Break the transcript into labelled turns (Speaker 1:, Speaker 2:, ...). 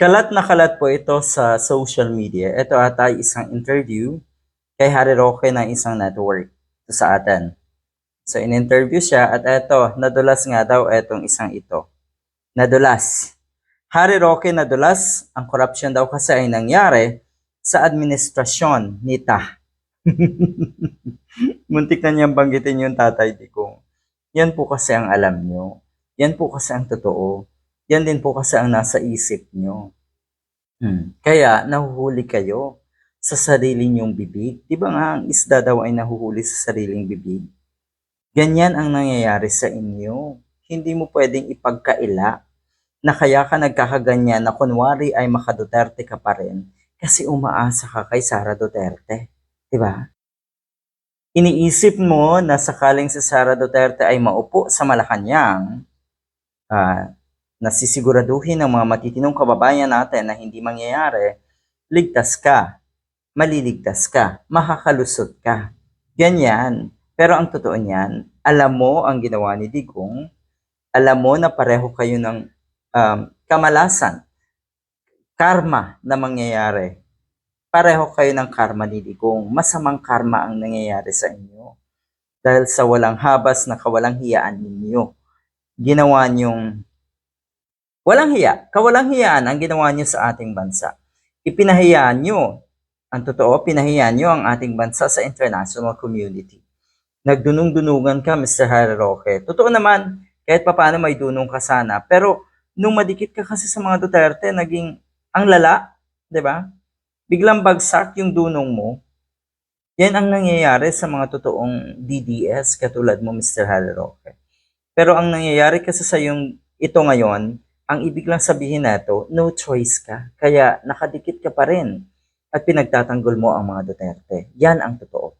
Speaker 1: Kalat na kalat po ito sa social media. Ito ata ay isang interview kay Harry Roque ng isang network ito sa atin. So, in-interview siya at eto, nadulas nga daw etong isang ito. Nadulas. Harry Roque nadulas, ang korupsyon daw kasi ay nangyari sa administrasyon ni Ta. Muntik na niyang banggitin yung tatay Digong. Yan po kasi ang alam nyo. Yan po kasi ang totoo. Yan din po kasi ang nasa isip nyo. Hmm. Kaya nahuhuli kayo sa sarili nyong bibig. Di ba nga ang isda daw ay nahuhuli sa sariling bibig? Ganyan ang nangyayari sa inyo. Hindi mo pwedeng ipagkaila na kaya ka nagkakaganyan na kunwari ay makaduterte ka pa rin kasi umaasa ka kay Sara Duterte. Di ba? Iniisip mo na sakaling si Sara Duterte ay maupo sa Malacanang, ah, nasisiguraduhin ng mga matitinong kababayan natin na hindi mangyayari, ligtas ka, maliligtas ka, makakalusot ka. Ganyan. Pero ang totoo niyan, alam mo ang ginawa ni Digong, alam mo na pareho kayo ng um, kamalasan, karma na mangyayari. Pareho kayo ng karma ni Digong. Masamang karma ang nangyayari sa inyo. Dahil sa walang habas na kawalang hiyaan ninyo. Ginawa niyong Walang hiya. Kawalang hiyaan ang ginawa niyo sa ating bansa. Ipinahiyaan niyo. Ang totoo, pinahiyaan niyo ang ating bansa sa international community. Nagdunong-dunungan ka, Mr. Harry Roque. Totoo naman, kahit papaano may dunong ka sana. Pero nung madikit ka kasi sa mga Duterte, naging ang lala, di ba? Biglang bagsak yung dunong mo. Yan ang nangyayari sa mga totoong DDS katulad mo, Mr. Harry Roque. Pero ang nangyayari kasi sa yung ito ngayon, ang ibig lang sabihin nato, no choice ka. Kaya nakadikit ka pa rin at pinagtatanggol mo ang mga Duterte. Yan ang totoo.